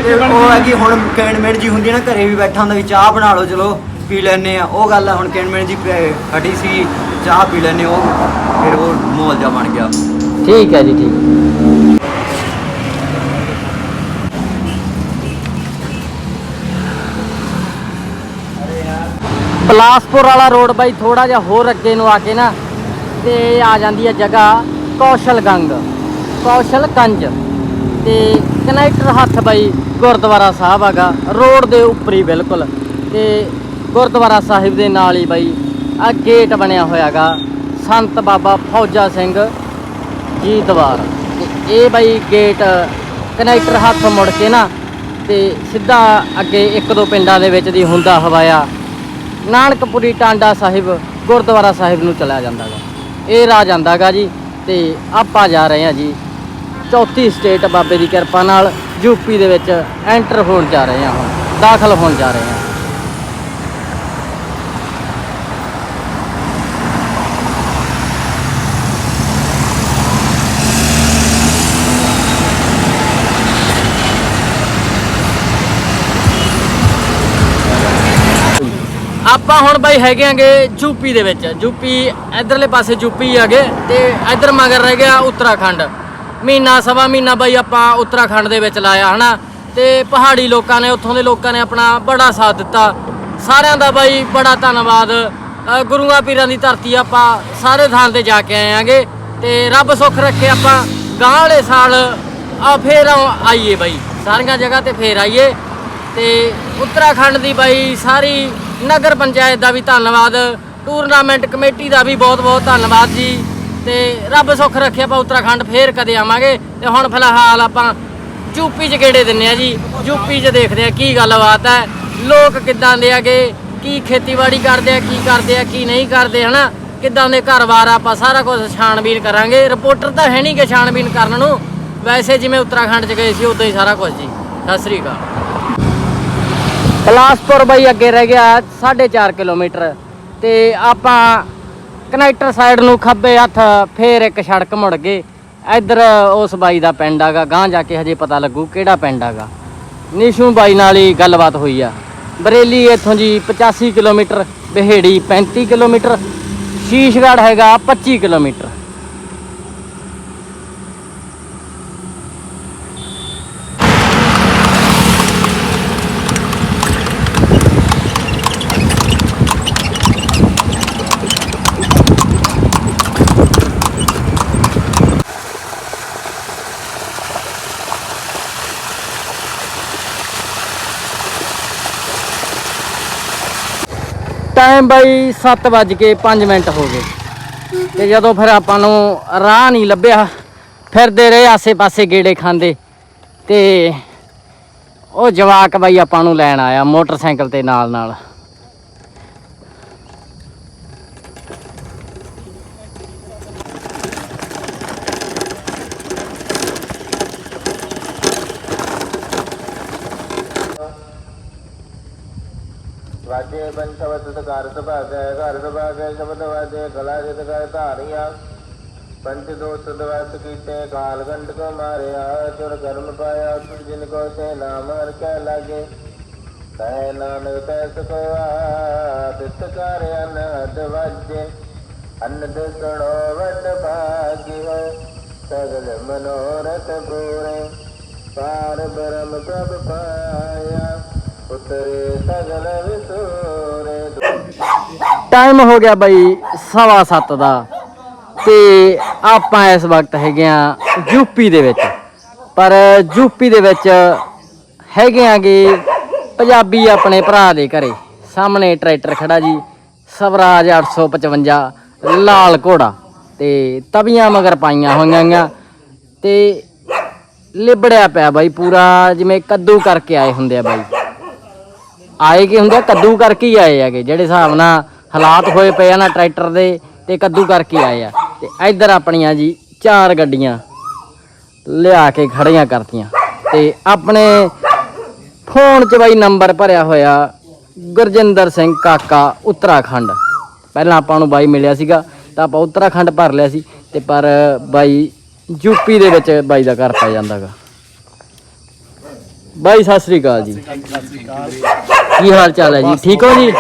D: ਤੇ ਉਹ ਹੈ ਕਿ ਹੁਣ ਕੈਨਮੈਂਟ ਜੀ ਹੁੰਦੀ ਹੈ ਨਾ ਘਰੇ ਵੀ ਬੈਠਾ ਹੁੰਦਾ ਵੀ ਚਾਹ ਬਣਾ ਲਓ ਚਲੋ ਪੀ ਲੈਨੇ ਆ। ਉਹ ਗੱਲ ਆ ਹੁਣ ਕੈਨਮੈਂਟ ਜੀ ਹਟੀ ਸੀ ਚਾਹ ਪੀ ਲੈਨੇ ਉਹ ਫਿਰ ਉਹ ਮਾਹੌਲ ਜਾ ਬਣ ਗਿਆ।
A: ਠੀਕ ਹੈ ਜੀ ਠੀਕ। ਬਲਾਸਪੁਰ ਵਾਲਾ ਰੋਡ ਬਾਈ ਥੋੜਾ ਜਿਹਾ ਹੋਰ ਅੱਗੇ ਨੂੰ ਆ ਕੇ ਨਾ ਤੇ ਆ ਜਾਂਦੀ ਹੈ ਜਗ੍ਹਾ ਕੌਸ਼ਲਗੰਗ। ਕੌਸ਼ਲਗੰਜ ਤੇ ਕਨੈਕਟਰ ਹੱਥ ਬਾਈ ਗੁਰਦੁਆਰਾ ਸਾਹਿਬ ਹੈਗਾ, ਰੋਡ ਦੇ ਉੱਪਰ ਹੀ ਬਿਲਕੁਲ। ਤੇ ਗੁਰਦੁਆਰਾ ਸਾਹਿਬ ਦੇ ਨਾਲ ਹੀ ਬਾਈ ਆ ਗੇਟ ਬਣਿਆ ਹੋਇਆ ਹੋਇਆਗਾ ਸੰਤ ਬਾਬਾ ਫੌਜਾ ਸਿੰਘ ਜੀ ਦਵਾਰ ਤੇ ਇਹ ਬਾਈ ਗੇਟ ਕਨੈਕਟਰ ਹੱਥ ਮੁੜ ਕੇ ਨਾ ਤੇ ਸਿੱਧਾ ਅੱਗੇ ਇੱਕ ਦੋ ਪਿੰਡਾਂ ਦੇ ਵਿੱਚ ਦੀ ਹੁੰਦਾ ਹਵਾਇਆ, ਨਾਨਕਪੁਰੀ ਟਾਂਡਾ ਸਾਹਿਬ, ਗੁਰਦੁਆਰਾ ਸਾਹਿਬ ਨੂੰ ਚਲਾ ਜਾਂਦਾਗਾ। ਇਹ ਰਾਹ ਜਾਂਦਾਗਾ ਜੀ, ਤੇ ਆਪਾਂ ਜਾ ਰਹੇ ਹਾਂ ਜੀ ਚੌਥੀ ਸਟੇਟ ਬਾਬੇ ਦੀ ਕਿਰਪਾ ਨਾਲ ਯੂਪੀ ਦੇ ਵਿੱਚ ਐਂਟਰ ਹੋਣ ਜਾ ਰਹੇ ਹਾਂ ਹੁਣ, ਦਾਖਲ ਹੋਣ ਜਾ ਰਹੇ ਹਾਂ। ਆਪਾਂ ਹੁਣ ਬਾਈ ਹੈਗੇ ਆਂਗੇ ਯੂਪੀ ਦੇ ਵਿੱਚ, ਯੂਪੀ ਇਧਰਲੇ ਪਾਸੇ ਯੂਪੀ ਹੈਗੇ ਤੇ ਇਧਰ ਮਗਰ ਰਹਿ ਗਿਆ ਉੱਤਰਾਖੰਡ। ਮਹੀਨਾ, ਸਵਾ ਮਹੀਨਾ ਬਾਈ ਆਪਾਂ ਉੱਤਰਾਖੰਡ ਦੇ ਵਿੱਚ ਲਾਇਆ, ਹਨਾ? ਤੇ ਪਹਾੜੀ ਲੋਕਾਂ ਨੇ, ਉੱਥੋਂ ਦੇ ਲੋਕਾਂ ਨੇ ਆਪਣਾ ਬੜਾ ਸਾਥ ਦਿੱਤਾ। ਸਾਰਿਆਂ ਦਾ ਬਾਈ ਬੜਾ ਧੰਨਵਾਦ। ਗੁਰੂਆਂ ਪੀਰਾਂ ਦੀ ਧਰਤੀ ਆਪਾਂ ਸਾਰੇ ਥਾਂ ਤੇ ਜਾ ਕੇ ਆਏ ਆਂਗੇ ਤੇ ਰੱਬ ਸੁੱਖ ਰੱਖੇ ਆਪਾਂ ਗਾਂ ਵਾਲੇ ਸਾਲ, ਆ ਫੇਰ ਆਈਏ ਬਾਈ। ਸਾਰੀਆਂ ਜਗ੍ਹਾ ਤੇ ਫੇਰ ਆਈਏ। ਤੇ ਉੱਤਰਾਖੰਡ ਦੀ ਬਾਈ ਸਾਰੀ ਨਗਰ ਪੰਚਾਇਤ ਦਾ ਵੀ ਧੰਨਵਾਦ। ਟੂਰਨਾਮੈਂਟ ਕਮੇਟੀ ਦਾ ਵੀ ਬਹੁਤ ਬਹੁਤ ਧੰਨਵਾਦ ਜੀ। ਤੇ ਰੱਬ ਸੁੱਖ ਰੱਖੇ ਆਪਾਂ ਉੱਤਰਾਖੰਡ ਫੇਰ ਕਦੇ ਆਵਾਂਗੇ। ਤੇ ਹੁਣ ਫਿਲਹਾਲ ਆਪਾਂ ਯੂਪੀ 'ਚ ਗੇੜੇ ਦਿੰਨੇ ਆ ਜੀ। ਯੂਪੀ 'ਚ ਦੇਖਦੇ ਆ ਕੀ ਗੱਲਬਾਤ ਹੈ। ਲੋਕ ਕਿੱਦਾਂ ਦੇ ਆਗੇ ਕੀ ਖੇਤੀਬਾੜੀ ਕਰਦੇ ਆ, ਕੀ ਕਰਦੇ ਆ, ਕੀ ਨਹੀਂ ਕਰਦੇ, ਹਨਾ? ਕਿੱਦਾਂ ਦੇ ਘਰ-ਬਾਰ ਆਪਾਂ ਸਾਰਾ ਕੁਝ ਛਾਣਬੀਨ ਕਰਾਂਗੇ। ਰਿਪੋਰਟਰ ਤਾਂ ਹੈ ਨਹੀਂ ਕਿ ਛਾਣਬੀਨ ਕਰਨ ਨੂੰ। ਵੈਸੇ ਜਿਵੇਂ ਉੱਤਰਾਖੰਡ 'ਚ ਗਏ ਸੀ, ਉਦੋਂ ਹੀ ਸਾਰਾ ਕੁਝ ਜੀ। ਸਤਿ ਸ੍ਰੀ ਅਕਾਲ। ਬਲਾਸਪੁਰ ਬਾਈ ਅੱਗੇ ਰਹਿ ਗਿਆ 4.5 ਕਿਲੋਮੀਟਰ। ਤੇ ਆਪਾਂ ਕਨੈਕਟਰ ਸਾਈਡ ਨੂੰ ਖੱਬੇ ਹੱਥ ਫੇਰ ਇੱਕ ਸੜਕ ਮੁੜ ਗਏ ਇੱਧਰ ਉਸ ਬਾਈ ਦਾ ਪਿੰਡ ਆਗਾ ਗਾਂ ਜਾ ਕੇ ਹਜੇ ਪਤਾ ਲੱਗੂ ਕਿਹੜਾ ਪਿੰਡ ਆਗਾ। ਨਿਸ਼ੂ ਬਾਈ ਨਾਲ ਹੀ ਗੱਲਬਾਤ ਹੋਈ ਆ। ਬਰੇਲੀ ਇੱਥੋਂ ਜੀ 85 ਕਿਲੋਮੀਟਰ, ਬਿਹੇੜੀ 35 ਕਿਲੋਮੀਟਰ, ਸ਼ੀਸ਼ਗੜ੍ਹ ਹੈਗਾ 25 ਕਿਲੋਮੀਟਰ। ਟਾਈਮ ਬਾਈ 7 ਵੱਜ ਕੇ 5 ਮਿੰਟ ਹੋ ਗਏ। ਤੇ ਜਦੋਂ ਫਿਰ ਆਪਾਂ ਨੂੰ ਰਾਹ ਨਹੀਂ ਲੱਭਿਆ ਫਿਰਦੇ ਰਹੇ ਆਸੇ-ਪਾਸੇ ਗੇੜੇ ਖਾਂਦੇ। ਤੇ ਉਹ ਜਵਾਕ ਬਾਈ ਆਪਾਂ ਨੂੰ ਲੈਣ ਆਇਆ ਮੋਟਰਸਾਈਕਲ ਤੇ ਨਾਲ ਨਾਲ
E: ਵਾਜੇ ਬੰਸ਼ਵਤ ਸਕਾਰ ਸੁਭਾਗੈ ਘਰ ਸੁਭਾਗੈ ਸ਼ਬਦ ਵਾਜੇ ਗਲਾ ਜਿਤ ਗਏ ਧਾਰੀਆਂ। ਪੰਚ ਦੋਸ ਦਵਸ ਕੀਤੇ, ਕਾਲ ਗੰਡ ਕੋ ਮਾਰਿਆ ਚੁਰ ਕਰਮ ਪਾਇਆ ਤੁਰ ਜਿਨ ਕੋ ਤੇ ਨਾਮ ਹਰ ਕੈ ਲਾਗੇ। ਕਹਿ ਨਾਨਕ ਤੈ ਸਕੋ ਆਦਿਤ ਕਰ ਅਨਹਦ ਵਾਜੇ। ਅਨੰਦ ਸੁਣੋ ਵਡ ਭਾਗੀ ਹੋ, ਸਗਲ ਮਨੋਰਥ ਪੂਰੇ। ਪਾਰ ਬ੍ਰਹਮ ਪ੍ਰਭ ਪਾਇਆ, ਉਤਰੇ ਸਗਲ ਵਿਸੂਰੇ
A: ਟਾਈਮ ਹੋ ਗਿਆ ਬਾਈ ਸਵਾ ਸੱਤ ਦਾ ਤੇ ਆਪਾਂ ਇਸ ਵਕਤ ਹੈਗੇ ਆ ਯੂਪੀ ਦੇ ਵਿੱਚ। ਪਰ ਯੂਪੀ ਦੇ ਵਿੱਚ ਹੈਗੇ ਆਗੇ ਪੰਜਾਬੀ ਆਪਣੇ ਭਰਾ ਦੇ ਘਰੇ। ਸਾਹਮਣੇ ਟਰੈਕਟਰ ਖੜਾ ਜੀ, ਸਵਰਾਜ 855 ਲਾਲ ਘੋੜਾ ਤੇ ਤਵੀਆਂ ਮਗਰ ਪਾਈਆਂ ਹੋਈਆਂ ਗੀਆਂ ਤੇ ਲਿਬੜਿਆ ਪਿਆ ਬਾਈ ਪੂਰਾ, ਜਿਵੇਂ ਕੱਦੂ ਕਰਕੇ ਆਏ ਹੁੰਦੇ ਆ ਬਾਈ। ਆਏ ਕੀ ਹੁੰਦੇ ਆ? ਕੱਦੂ ਕਰਕੇ ਹੀ ਆਏ ਹੈਗੇ, ਜਿਹੜੇ ਹਿਸਾਬ ਨਾਲ ਹਾਲਾਤ ਹੋਏ ਪਏ ਆ ਨਾ ਟਰੈਕਟਰ ਦੇ ਤੇ ਕੱਦੂ ਕਰਕੇ ਆਏ ਆ। ਤੇ ਇੱਧਰ ਆਪਣੀਆਂ ਜੀ ਚਾਰ ਗੱਡੀਆਂ ਲਿਆ ਕੇ ਖੜੀਆਂ ਕਰਤੀਆਂ। ਤੇ ਆਪਣੇ ਫੋਨ 'ਚ ਬਾਈ ਨੰਬਰ ਭਰਿਆ ਹੋਇਆ ਗੁਰਜਿੰਦਰ ਸਿੰਘ ਕਾਕਾ ਉੱਤਰਾਖੰਡ। ਪਹਿਲਾਂ ਆਪਾਂ ਨੂੰ ਬਾਈ ਮਿਲਿਆ ਸੀਗਾ ਤਾਂ ਆਪਾਂ ਉੱਤਰਾਖੰਡ ਭਰ ਲਿਆ ਸੀ ਤੇ ਪਰ ਬਾਈ ਯੂਪੀ ਦੇ ਵਿੱਚ ਬਾਈ ਦਾ ਘਰ ਪੈ ਜਾਂਦਾਗਾ। ਬਾਈ ਸਤਿ ਸ੍ਰੀ ਅਕਾਲ ਜੀ। ਕੀ ਹਾਲ ਚਾਲ ਹੈ ਜੀ? ਠੀਕ ਹੋ ਜੀ?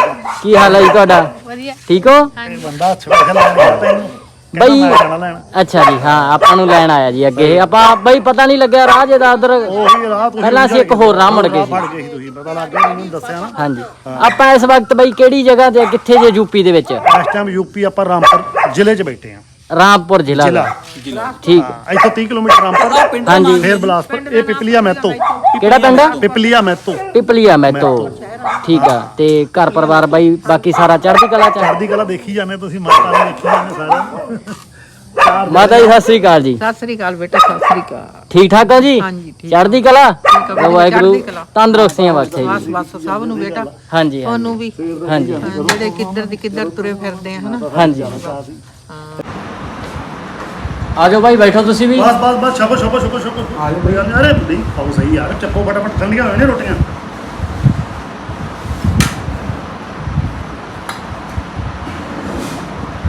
A: ਕੀ ਹਾਲ ਹੈ ਜੀ ਤੁਹਾਡਾ?
F: ਵਧੀਆ।
A: ਠੀਕ ਹੋ?
G: ਬੰਦਾ ਛੋਟਾ ਲੈਣਾ ਤੈਨੂੰ
A: ਬਈ
G: ਜਾਣਾ ਲੈਣ
A: ਅੱਛਾ ਜੀ ਹਾਂ ਆਪਾਂ ਨੂੰ ਲੈਣ ਆਇਆ ਜੀ ਅੱਗੇ। ਆਪਾਂ ਬਈ ਪਤਾ ਨਹੀਂ ਲੱਗਿਆ ਰਾਹ ਜੇ ਦਾ ਉਧਰ।
G: ਉਹੀ ਰਾਹ ਤੁਸੀਂ
A: ਪਹਿਲਾਂ ਅਸੀਂ ਇੱਕ ਹੋਰ ਰਾਹ ਮੁੜ ਗਏ ਸੀ।
G: ਫੜ ਗਏ ਸੀ ਤੁਸੀਂ ਪਤਾ ਲੱਗ ਗਿਆ ਮੈਨੂੰ ਦੱਸਿਆ ਨਾ।
A: ਹਾਂਜੀ। ਆਪਾਂ ਇਸ ਵਕਤ ਬਈ ਕਿਹੜੀ ਜਗ੍ਹਾ ਤੇ ਆ, ਕਿੱਥੇ ਜੇ ਯੂਪੀ ਦੇ ਵਿੱਚ?
G: ਇਸ ਟਾਈਮ ਯੂਪੀ ਆਪਾਂ ਰਾਮਪੁਰ ਜ਼ਿਲ੍ਹੇ 'ਚ ਬੈਠੇ ਆ
A: ਰਾਮਪੁਰ ਜ਼ਿਲ੍ਹਾ ਦਾ। ਠੀਕ।
G: ਹਾਂ ਇੱਥੋਂ 30 ਕਿਲੋਮੀਟਰ ਰਾਮਪੁਰ।
A: ਹਾਂਜੀ।
G: ਫੇਰ ਬਲਾਸਪੁਰ। ਇਹ ਪਿਪਲੀਆ ਮੈਤੋ।
A: ਕਿਹੜਾ ਪਿੰਡ? ਆ
G: ਪਿਪਲੀਆ ਮੈਤੋ।
A: ਪਿਪਲੀਆ ਮੈਤੋ। ਠੀਕ ਆ। ਤੇ ਘਰ ਪਰਿਵਾਰ ਬਾਈ ਬਾਕੀ ਸਾਰਾ ਚੜ੍ਹਦੀ ਕਲਾ ਚ ਆ?
G: ਚੜ੍ਹਦੀ ਕਲਾ ਦੇਖੀ ਜਾਂਦੇ ਤੁਸੀਂ ਮਾਤਾ ਨੂੰ ਦੇਖੀ ਜਾਂਦੇ ਸਾਰੇ ਚਾਰ
A: ਮਾਤਾ ਜੀ ਸਤਿ ਸ੍ਰੀ ਅਕਾਲ ਜੀ।
F: ਸਤਿ ਸ੍ਰੀ ਅਕਾਲ ਬੇਟਾ ਸਤਿ ਸ੍ਰੀ ਅਕਾਲ।
A: ਠੀਕ ਠਾਕ ਹੋ ਜੀ?
F: ਹਾਂਜੀ, ਠੀਕ।
A: ਚੜ੍ਹਦੀ ਕਲਾ?
F: ਆ
A: ਵਾਹਿਗੁਰੂ
F: ਚੜ੍ਹਦੀ ਕਲਾ।
A: ਤੰਦਰੁਸਤੀਆਂ ਬਖਸ਼ੇ
F: ਬਸ
A: ਜੀ।
F: ਬਸ ਸਭ ਨੂੰ ਬੇਟਾ।
A: ਹਾਂਜੀ ਹਾਂਜੀ।
F: ਉਹਨੂੰ ਵੀ।
A: ਹਾਂਜੀ।
F: ਜਿਹੜੇ ਕਿੱਧਰ ਦੀ ਕਿੱਧਰ ਤੁਰੇ ਫਿਰਦੇ ਆ ਹਨਾ?
A: ਹਾਂਜੀ। ਆ ਜਾਓ ਭਾਈ ਬੈਠੋ ਤੁਸੀਂ ਵੀ।
G: ਬਸ ਬਸ ਬਸ ਛਪੋ ਛਪੋ ਛਪੋ ਛਪੋ ਆ ਜਾਓ ਬਈ ਅਰੇ ਨਹੀਂ ਖਾਓ ਸਹੀ ਯਾਰ ਚੱਪੋ ਫਟਾਫਟ ਠੰਡੀਆਂ ਹੋਣੀਆਂ ਰੋਟੀਆਂ।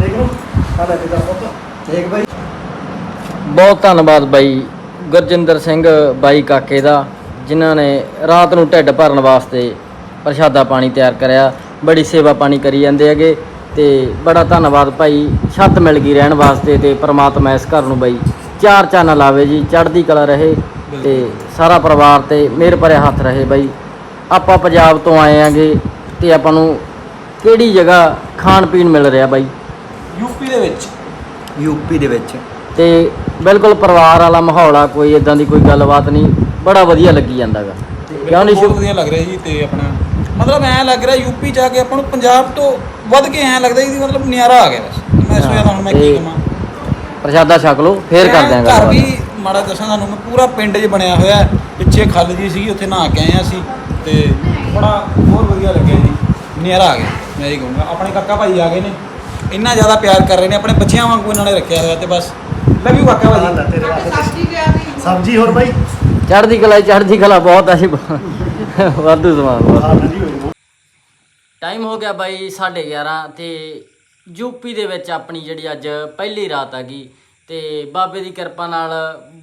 G: ਦੇਖ ਲਓ ਆ ਲੈ ਕੇ ਜਾ ਪੁੱਤ।
D: ਦੇਖ ਬਾਈ
A: ਬਹੁਤ ਧੰਨਵਾਦ ਬਾਈ ਗੁਰਜਿੰਦਰ ਸਿੰਘ ਬਾਈ ਕਾਕੇ ਦਾ ਜਿਨ੍ਹਾਂ ਨੇ ਰਾਤ ਨੂੰ ਢਿੱਡ ਭਰਨ ਵਾਸਤੇ ਪ੍ਰਸ਼ਾਦਾ ਪਾਣੀ ਤਿਆਰ ਕਰਿਆ। ਬੜੀ ਸੇਵਾ ਪਾਣੀ ਕਰੀ ਜਾਂਦੇ ਹੈਗੇ। ਤੇ ਬੜਾ ਧੰਨਵਾਦ ਭਾਈ। ਛੱਤ ਮਿਲ ਗਈ ਰਹਿਣ ਵਾਸਤੇ ਤੇ ਪ੍ਰਮਾਤਮਾ ਇਸ ਘਰ ਨੂੰ ਬਾਈ ਚਾਰ ਚੰਨ ਲਾਵੇ ਜੀ ਚੜ੍ਹਦੀ ਕਲਾ ਰਹੇ ਤੇ ਸਾਰਾ ਪਰਿਵਾਰ ਤੇ ਮਿਹਰ ਭਰਿਆ ਹੱਥ ਰਹੇ ਬਾਈ। ਆਪਾਂ ਪੰਜਾਬ ਤੋਂ ਆਏ ਆਂਗੇ ਤੇ ਆਪਾਂ ਨੂੰ ਕਿਹੜੀ ਜਗ੍ਹਾ ਖਾਣ ਪੀਣ ਮਿਲ ਰਿਹਾ ਬਾਈ?
C: ਯੂਪੀ ਦੇ ਵਿੱਚ।
D: ਯੂਪੀ ਦੇ ਵਿੱਚ।
A: ਤੇ ਬਿਲਕੁਲ ਪਰਿਵਾਰ ਵਾਲਾ ਮਾਹੌਲ ਆ ਕੋਈ ਇਦਾਂ ਦੀ ਕੋਈ ਗੱਲਬਾਤ ਨਹੀਂ ਬੜਾ ਵਧੀਆ ਲੱਗੀ ਜਾਂਦਾਗਾ ਕਿਉਂ ਨਹੀਂ
C: ਵਧੀਆ ਲੱਗ ਰਿਹਾ ਜੀ ਤੇ ਆਪਣਾ ਮਤਲਬ ਐ ਲੱਗ ਰਿਹਾ ਯੂਪੀ ਜਾ ਕੇ ਆਪਾਂ ਨੂੰ ਪੰਜਾਬ ਤੋਂ ਵੱਧ ਕੇ ਐ ਲੱਗਦਾ ਜੀ ਮਤਲਬ ਨਿਆਰਾ ਆ ਗਿਆ ਬਸ। ਮੈਂ ਤੋਂ ਜ਼ਿਆਦਾ ਹੁਣ ਮੈਂ ਕੀ ਕਹਾਂ।
A: ਪ੍ਰਸ਼ਾਦਾ ਛਕ ਲਓ ਫੇਰ ਕਰ ਦਿਆਂਗਾ
C: ਘਰ। ਵੀ ਮਾੜਾ ਦੱਸਾਂ ਤੁਹਾਨੂੰ ਮੈਂ ਪੂਰਾ ਪਿੰਡ 'ਚ ਬਣਿਆ ਹੋਇਆ। ਪਿੱਛੇ ਖੱਲ ਜੀ ਸੀਗੀ ਉੱਥੇ ਨਹਾ ਕੇ ਆਏ ਅਸੀਂ ਤੇ ਬੜਾ ਬਹੁਤ ਵਧੀਆ ਲੱਗਿਆ ਜੀ। ਨਿਆਰਾ ਆ ਗਿਆ ਮੈਂ ਇਹ ਕਹੂੰਗਾ। ਆਪਣੇ ਕਾਕਾ ਭਾਈ ਆ ਗਏ ਨੇ ਇੰਨਾ ਜ਼ਿਆਦਾ ਪਿਆਰ ਕਰ ਰਹੇ ਨੇ ਆਪਣੇ ਬੱਚਿਆਂ ਵਾਂਗੂ ਇਹਨਾਂ ਨੇ ਰੱਖਿਆ ਹੋਇਆ ਤੇ ਬਸ। ਲਵ ਯੂ ਕਾਕਾ
G: ਲੈ ਤੇਰੇ ਵਾਸਤੇ ਸਬਜ਼ੀ ਹੋਰ ਬਾਈ?
A: ਚੜ੍ਹਦੀ ਕਲਾ ਚੜ੍ਹਦੀ ਕਲਾ ਬਹੁਤ ਆ ਜੀ। ਵਾਧੂ ਸਮਾਨ ਵਾਧੂ। ਟਾਈਮ ਹੋ ਗਿਆ ਬਾਈ 11:30 ਤੇ ਯੂਪੀ ਦੇ ਵਿੱਚ ਆਪਣੀ ਜਿਹੜੀ ਅੱਜ ਪਹਿਲੀ ਰਾਤ ਹੈਗੀ ਤੇ ਬਾਬੇ ਦੀ ਕਿਰਪਾ ਨਾਲ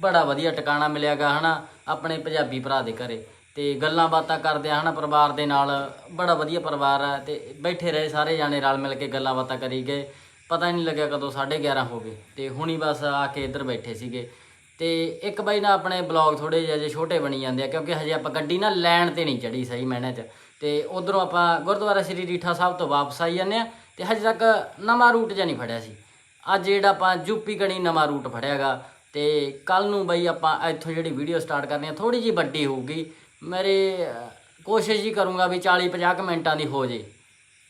A: ਬੜਾ ਵਧੀਆ ਟਿਕਾਣਾ ਮਿਲਿਆਗਾ ਹਨਾ, ਆਪਣੇ ਪੰਜਾਬੀ ਭਰਾ ਦੇ ਘਰੇ। ਤੇ ਗੱਲਾਂ ਬਾਤਾਂ ਕਰਦੇ ਆ, ਹਨਾ, ਪਰਿਵਾਰ ਦੇ ਨਾਲ। ਬੜਾ ਵਧੀਆ ਪਰਿਵਾਰ ਹੈ ਤੇ ਬੈਠੇ ਰਹੇ ਸਾਰੇ ਜਾਣੇ ਰਲ ਮਿਲ ਕੇ ਗੱਲਾਂ ਬਾਤਾਂ ਕਰੀ ਗਏ। ਪਤਾ ਹੀ ਨਹੀਂ ਲੱਗਿਆ ਕਦੋਂ 11:30 ਹੋ ਗਏ ਤੇ ਹੁਣੀ ਬਸ ਆ ਕੇ ਇੱਧਰ ਬੈਠੇ ਸੀਗੇ। ਤੇ ਇੱਕ ਬਾਈ ਨਾ ਆਪਣੇ ਬਲੌਗ ਥੋੜੇ ਜਿਹੇ ਅਜੇ ਛੋਟੇ ਬਣੀ ਜਾਂਦੇ ਆ, ਕਿਉਂਕਿ ਹਜੇ ਆਪਾਂ ਗੱਡੀ ਨਾ ਲੈਣ ਤੇ ਨਹੀਂ ਚੜੀ ਸਹੀ ਮੈਨੇ ਚ ਤੇ ਉਧਰੋਂ ਆਪਾਂ ਗੁਰਦੁਆਰਾ ਸ੍ਰੀ ਰੀਠਾ ਸਾਹਿਬ ਤੋਂ ਵਾਪਸ ਆਈ ਜਾਂਦੇ ਆ ਤੇ ਹਜੇ ਤੱਕ ਨਵਾਂ ਰੂਟ ਜਿਹਾ ਨਹੀਂ ਫੜਿਆ ਸੀ। ਅੱਜ ਜਿਹੜਾ ਆਪਾਂ ਯੂਪੀ ਕਣੀ ਨਵਾਂ ਰੂਟ ਫੜਿਆਗਾ ਤੇ ਕੱਲ ਨੂੰ ਬਈ ਆਪਾਂ ਇੱਥੋਂ ਜਿਹੜੀ ਵੀਡੀਓ ਸਟਾਰਟ ਕਰਨੀ ਆ ਥੋੜੀ ਜੀ ਵੱਡੀ ਹੋਊਗੀ। ਮੇਰੇ ਕੋਸ਼ਿਸ਼ ਹੀ ਕਰੂੰਗਾ ਵੀ 40 50 ਕੁ ਮਿੰਟਾਂ ਦੀ ਹੋ ਜੇ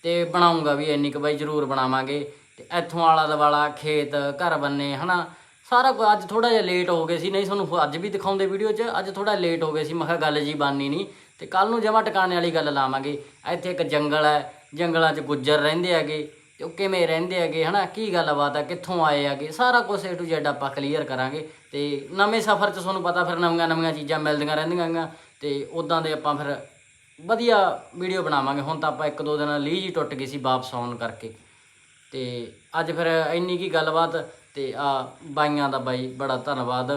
A: ਤੇ ਬਣਾਉਂਗਾ ਵੀ ਇੰਨੀ ਕੁ ਬਾਈ ਜ਼ਰੂਰ ਬਣਾਵਾਂਗੇ। ਤੇ ਇੱਥੋਂ ਆਲਾ ਦਵਾਲਾ ਖੇਤ, ਘਰ ਬੰਨੇ, ਹਨਾ, ਸਾਰਾ ਕੁਝ ਅੱਜ ਥੋੜਾ ਜਿਹਾ ਲੇਟ ਹੋ ਗਏ ਸੀ। ਨਹੀਂ, ਤੁਹਾਨੂੰ ਅੱਜ ਵੀ ਦਿਖਾਉਂਦੇ ਵੀਡੀਓ 'ਚ, ਅੱਜ ਥੋੜਾ ਲੇਟ ਹੋ ਗਏ ਸੀ। ਮੈਂ ਕਿਹਾ ਗੱਲ ਜੀ ਬਾਨੀ ਨਹੀਂ। ਤੇ ਕੱਲ ਨੂੰ ਜਮਾ ਟਿਕਾਣੇ ਵਾਲੀ ਗੱਲ ਲਾਵਾਂਗੇ। ਇੱਥੇ ਇੱਕ ਜੰਗਲ ਹੈ, ਜੰਗਲਾਂ 'ਚ ਗੁੱਜਰ ਰਹਿੰਦੇ ਹੈਗੇ ਤੇ ਉਹ ਕਿਵੇਂ ਰਹਿੰਦੇ ਹੈਗੇ, ਹਨਾ? ਕੀ ਗੱਲਬਾਤ ਆ, ਕਿੱਥੋਂ ਆਏ ਹੈਗੇ? ਸਾਰਾ ਕੁਝ A ਟੂ Z ਆਪਾਂ ਕਲੀਅਰ ਕਰਾਂਗੇ ਤੇ ਨਵੇਂ ਸਫ਼ਰ 'ਚ ਤੁਹਾਨੂੰ ਪਤਾ ਫਿਰ ਨਵੀਆਂ ਨਵੀਆਂ ਚੀਜ਼ਾਂ ਮਿਲਦੀਆਂ ਰਹਿੰਦੀਆਂ ਹੈਗੀਆਂ ਤੇ ਉਦਾਂ ਦੇ ਆਪਾਂ ਫਿਰ ਵਧੀਆ ਵੀਡੀਓ ਬਣਾਵਾਂਗੇ। ਹੁਣ ਤਾਂ ਆਪਾਂ ਇੱਕ ਦੋ ਦਿਨ ਲੀਜ ਹੀ ਟੁੱਟ ਗਈ ਸੀ ਵਾਪਸ ਆਉਣ ਕਰਕੇ। ਤੇ ਅੱਜ ਫਿਰ ਇੰਨੀ ਕੀ ਗੱਲਬਾਤ ਤੇ ਆ ਬਾਈਆਂ ਦਾ ਬਾਈ, ਬੜਾ ਧੰਨਵਾਦ।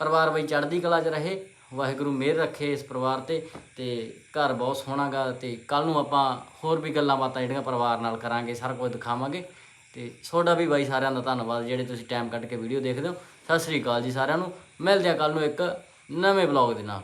A: ਪਰਿਵਾਰ ਬਈ ਚੜ੍ਹਦੀ ਕਲਾ 'ਚ ਰਹੇ। ਵਾਹਿਗੁਰੂ ਮਿਹਰ ਰੱਖੇ ਇਸ ਪਰਿਵਾਰ ਤੇ ਤੇ ਘਰ ਬਹੁਤ ਸੋਹਣਾਗਾ ਤੇ ਕੱਲ ਨੂੰ ਆਪਾਂ ਹੋਰ ਵੀ ਗੱਲਾਂ ਬਾਤਾਂ ਜਿਹੜੀਆਂ ਪਰਿਵਾਰ ਨਾਲ ਕਰਾਂਗੇ, ਸਾਰਾ ਕੁਝ ਦਿਖਾਵਾਂਗੇ। ਤੇ ਤੁਹਾਡਾ ਵੀ ਬਾਈ ਸਾਰਿਆਂ ਦਾ ਧੰਨਵਾਦ, ਜਿਹੜੇ ਤੁਸੀਂ ਟਾਈਮ ਕੱਢ ਕੇ ਵੀਡੀਓ ਦੇਖਦੇ ਹੋ। ਸਤਿ ਸ੍ਰੀ ਅਕਾਲ ਜੀ ਸਾਰਿਆਂ ਨੂੰ। ਮਿਲਦੇ ਆ ਕੱਲ ਨੂੰ ਇੱਕ ਨਵੇਂ ਬਲੌਗ ਦੇ ਨਾਲ।